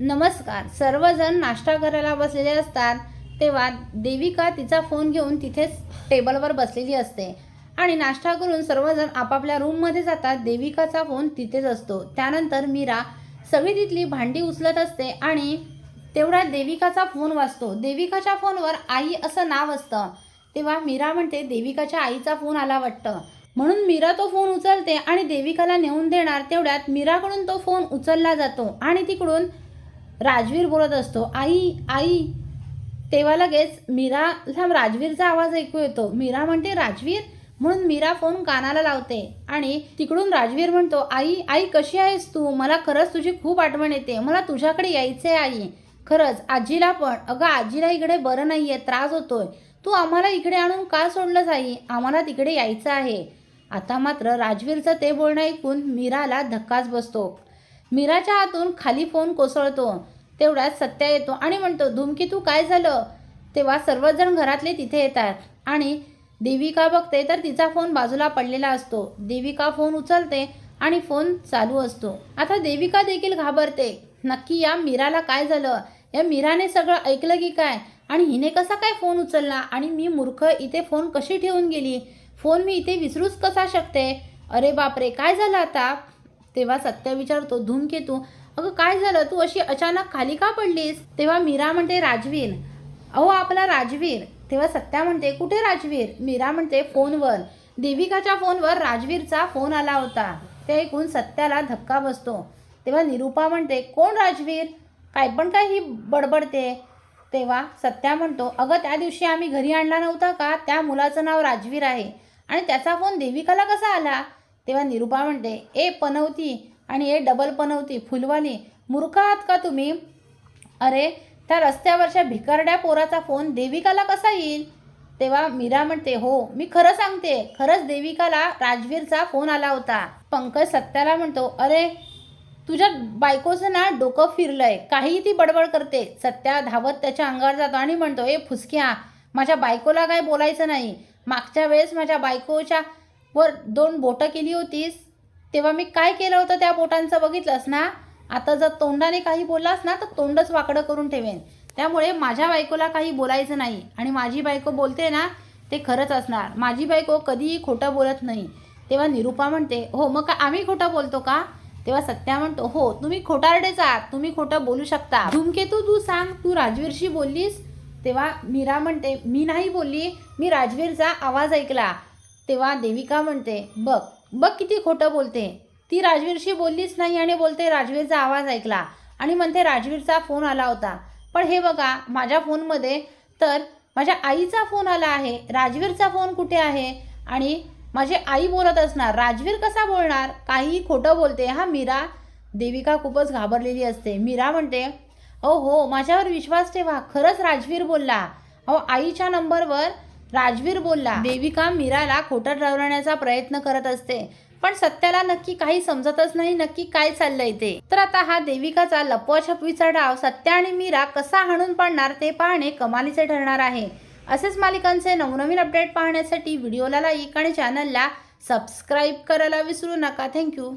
नमस्कार. सर्वजण नाश्ता करायला बसलेले असतात तेव्हा देविका तिचा फोन घेऊन तिथेच टेबलवर बसलेली असते. आणि नाश्ता करून सर्वजण आपापल्या रूममध्ये जातात. देविकाचा फोन तिथेच असतो. त्यानंतर मीरा सगळी तिथली भांडी उचलत असते आणि तेवढ्या देविकाचा फोन वाचतो देविकाच्या फोनवर आई असं नाव असतं. तेव्हा मीरा म्हणते देविकाच्या आईचा फोन आला वाटतं. म्हणून मीरा तो फोन उचलते आणि देविकाला नेऊन देणार. तेवढ्यात मीराकडून तो फोन उचलला जातो आणि तिकडून राजवीर बोलत असतो आई आई. तेव्हा लगेच मीराला राजवीरचा आवाज ऐकू येतो. मीरा म्हणते राजवीर? म्हणून मीरा फोन कानाला लावते आणि तिकडून राजवीर म्हणतो आई आई कशी आहेस तू? मला खरंच तुझी खूप आठवण येते. मला तुझ्याकडे यायचे आई. खरंच? आजीला पण? अगं आजीला इकडे बरं नाही आहे त्रास होतोय. तू आम्हाला इकडे आणून का सोडलंस आई? आम्हाला तिकडे यायचं आहे. आता मात्र राजवीरचं ते बोलणं ऐकून मीराला धक्काच बसतो. मीराच्या हातून खाली फोन कोसळतो. तेवढ्यात सत्या येतो आणि म्हणतो धुमकी तू काय झालं? तेव्हा सर्वजण घरातले तिथे येतात आणि देविका बघते तर तिचा फोन बाजूला पडलेला असतो. देविका फोन उचलते आणि फोन चालू असतो. आता देविका देखील घाबरते. नक्की या मीराला काय झालं? या मीराने सगळं ऐकलं की काय? आणि हिने कसा काय फोन उचलला? आणि मी मूर्ख इथे फोन कशी ठेवून गेली? फोन मी इथे विसरूच कसा शकते? अरे बापरे काय झालं आता? तेव्हा सत्य विचारतो धूमकेतू अगं काय झालं? तू अशी अचानक खाली का पडलीस? तेव्हा मीरा म्हणते राजवीर. अहो आपला राजवीर. तेव्हा सत्या म्हणते कुठे राजवीर? मीरा म्हणते फोनवर. देविकाच्या फोनवर राजवीरचा फोन आला होता. ते ऐकून सत्याला धक्का बसतो. तेव्हा निरूपा म्हणते कोण राजवीर? काय पण काय ही बडबडते. तेव्हा सत्या म्हणतो अगं त्या दिवशी आम्ही घरी आणला नव्हता का? त्या मुलाचं नाव राजवीर आहे. आणि त्याचा फोन देविकाला कसा आला? तेव्हा निरूपा म्हणते ए पनवती आणि ए डबल पनवती फुलवाली मूर्ख आहात का तुम्ही? अरे त्या रस्त्यावरच्या भिकारड्या पोराचा फोन देविकाला कसा येईल? तेव्हा मीरा म्हणते हो मी खरं सांगते खरंच देविकाला राजवीरचा फोन आला होता. पंकज सत्याला म्हणतो अरे तुझ्या बायकोचं ना डोकं फिरलंय काही ती बडबड करते. सत्या धावत त्याच्या अंगावर जातो आणि म्हणतो ए फुसक्या माझ्या बायकोला काय बोलायचं नाही? मागच्या वेळेस माझ्या बायकोच्या वर दोन बोटं केली होतीस तेव्हा मी काय केलं होतं त्या बोटांचं बघितलंस ना? आता जर तोंडाने काही बोललास ना तर तोंडच वाकडं करून ठेवेन. त्यामुळे माझ्या बायकोला काही बोलायचं नाही आणि माझी बायको बोलते ना ते खरंच असणार. माझी बायको कधीही खोटं बोलत नाही. तेव्हा निरूपा म्हणते हो मग का आम्ही खोटं बोलतो का? तेव्हा सत्या म्हणतो हो तुम्ही खोटारडेच आहात तुम्ही खोटं बोलू शकता. धूमकेतू तू सांग तू राजवीरशी बोललीस? तेव्हा मीरा म्हणते मी नाही बोलली मी राजवीरचा आवाज ऐकला. तेव्हा देविका म्हणते बघ बघ किती खोटं बोलते. ती राजवीरशी बोललीच नाही आणि बोलते राजवीरचा आवाज ऐकला आणि म्हणते राजवीरचा फोन आला होता. पण हे बघा माझ्या फोनमध्ये तर माझ्या आईचा फोन आला आहे. राजवीरचा फोन कुठे आहे? आणि माझी आई बोलत असणार. राजवीर कसा बोलणार? काही खोटं बोलते. हा मीरा. देविका खूपच घाबरलेली असते. मीरा म्हणते अहो हो माझ्यावर विश्वास ठेवा. खरंच राजवीर बोलला. अहो आईच्या नंबरवर राजवीर बोलला देविका मीराला खोटं ठरवण्याचा प्रयत्न करत असते पण सत्याला नक्की काही समजतच नाही नक्की काय चाललंय ते. तर आता हा देविकाचा लपवाछपवीचा डाव सत्या आणि मीरा कसा हाणून पाडणार ते पाहणे कमालीचे ठरणार आहे. असेच मालिकांचे नवनवीन अपडेट पाहण्यासाठी व्हिडिओला लाईक आणि चॅनलला सबस्क्राईब करायला विसरू नका. थँक्यू